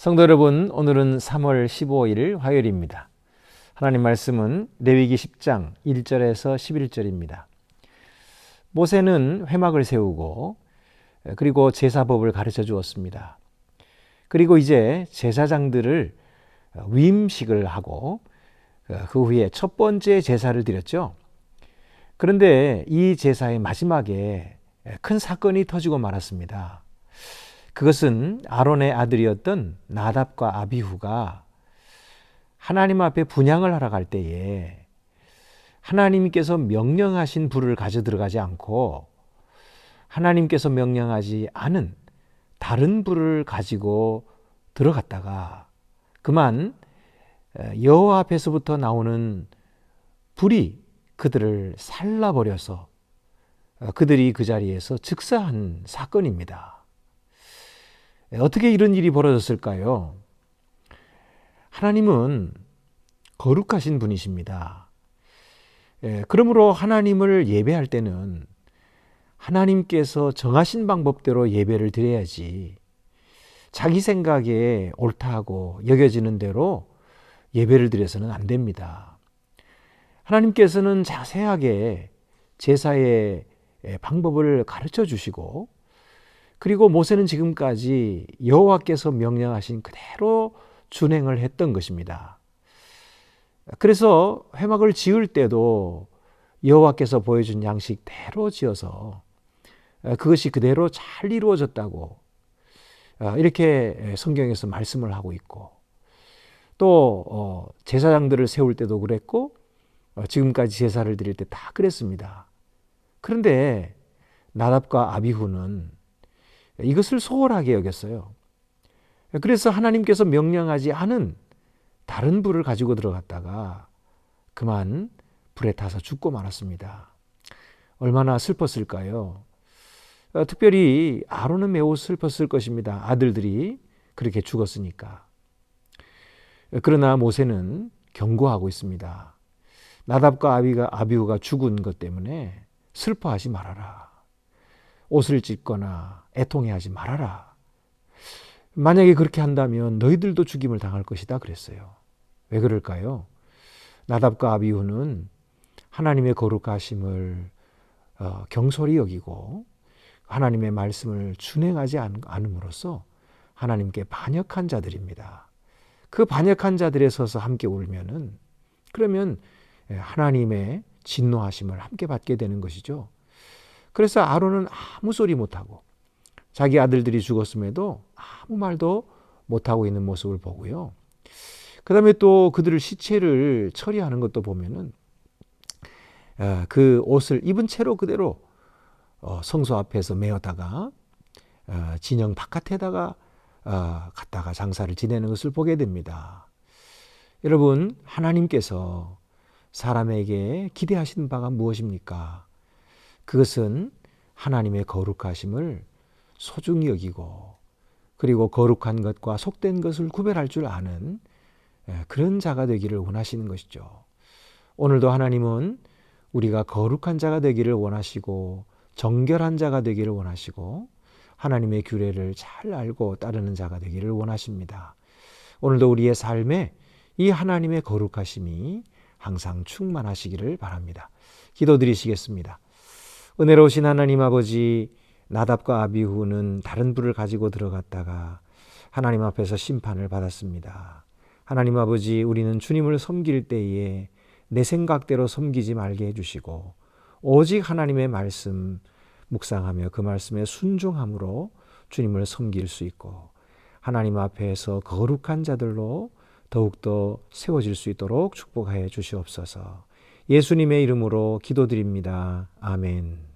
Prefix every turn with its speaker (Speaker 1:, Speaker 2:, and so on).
Speaker 1: 성도 여러분, 오늘은 3월 15일 화요일입니다. 하나님 말씀은 레위기 10장 1절에서 11절입니다. 모세는 회막을 세우고 그리고 제사법을 가르쳐 주었습니다. 그리고 이제 제사장들을 위임식을 하고 그 후에 첫 번째 제사를 드렸죠. 그런데 이 제사의 마지막에 큰 사건이 터지고 말았습니다. 그것은 아론의 아들이었던 나답과 아비후가 하나님 앞에 분양을 하러 갈 때에 하나님께서 명령하신 불을 가져 들어가지 않고 하나님께서 명령하지 않은 다른 불을 가지고 들어갔다가 그만 여호와 앞에서부터 나오는 불이 그들을 살라버려서 그들이 그 자리에서 즉사한 사건입니다. 어떻게 이런 일이 벌어졌을까요? 하나님은 거룩하신 분이십니다. 예, 그러므로 하나님을 예배할 때는 하나님께서 정하신 방법대로 예배를 드려야지 자기 생각에 옳다고 여겨지는 대로 예배를 드려서는 안 됩니다. 하나님께서는 자세하게 제사의 방법을 가르쳐 주시고 그리고 모세는 지금까지 여호와께서 명령하신 그대로 준행을 했던 것입니다. 그래서 회막을 지을 때도 여호와께서 보여준 양식대로 지어서 그것이 그대로 잘 이루어졌다고 이렇게 성경에서 말씀을 하고 있고 또 어, 제사장들을 세울 때도 그랬고 어, 지금까지 제사를 드릴 때 다 그랬습니다. 그런데 나답과 아비후는 이것을 소홀하게 여겼어요. 그래서 하나님께서 명령하지 않은 다른 불을 가지고 들어갔다가 그만 불에 타서 죽고 말았습니다. 얼마나 슬펐을까요? 어, 특별히 아론은 매우 슬펐을 것입니다. 아들들이 그렇게 죽었으니까. 그러나 모세는 경고하고 있습니다. 나답과 아비가 아비우가 죽은 것 때문에 슬퍼하지 말아라. 옷을 찢거나 애통해하지 말아라. 만약에 그렇게 한다면 너희들도 죽임을 당할 것이다 그랬어요. 왜 그럴까요? 나답과 아비후는 하나님의 거룩하심을 어, 경솔히 여기고 하나님의 말씀을 준행하지 않음으로써 하나님께 반역한 자들입니다. 그 반역한 자들에 서서 함께 울면은 그러면 하나님의 진노하심을 함께 받게 되는 것이죠. 그래서 아론은 아무 소리 못하고 자기 아들들이 죽었음에도 아무 말도 못하고 있는 모습을 보고요. 그 다음에 또 그들을 시체를 처리하는 것도 보면은 어, 그 옷을 입은 채로 그대로 어, 성소 앞에서 메었다가 어, 진영 바깥에다가 갔다가 장사를 지내는 것을 보게 됩니다. 여러분 하나님께서 사람에게 기대하시는 바가 무엇입니까? 그것은 하나님의 거룩하심을 소중히 여기고 그리고 거룩한 것과 속된 것을 구별할 줄 아는 예, 그런 자가 되기를 원하시는 것이죠. 오늘도 하나님은 우리가 거룩한 자가 되기를 원하시고 정결한 자가 되기를 원하시고 하나님의 규례를 잘 알고 따르는 자가 되기를 원하십니다. 오늘도 우리의 삶에 이 하나님의 거룩하심이 항상 충만하시기를 바랍니다. 기도드리시겠습니다. 은혜로우신 하나님 아버지 나답과 아비후는 다른 불을 가지고 들어갔다가 하나님 앞에서 심판을 받았습니다. 하나님 아버지 우리는 주님을 섬길 때에 내 생각대로 섬기지 말게 해주시고 오직 하나님의 말씀 묵상하며 그 말씀에 순종함으로 주님을 섬길 수 있고 하나님 앞에서 거룩한 자들로 더욱더 세워질 수 있도록 축복하여 주시옵소서. 예수님의 이름으로 기도드립니다. 아멘.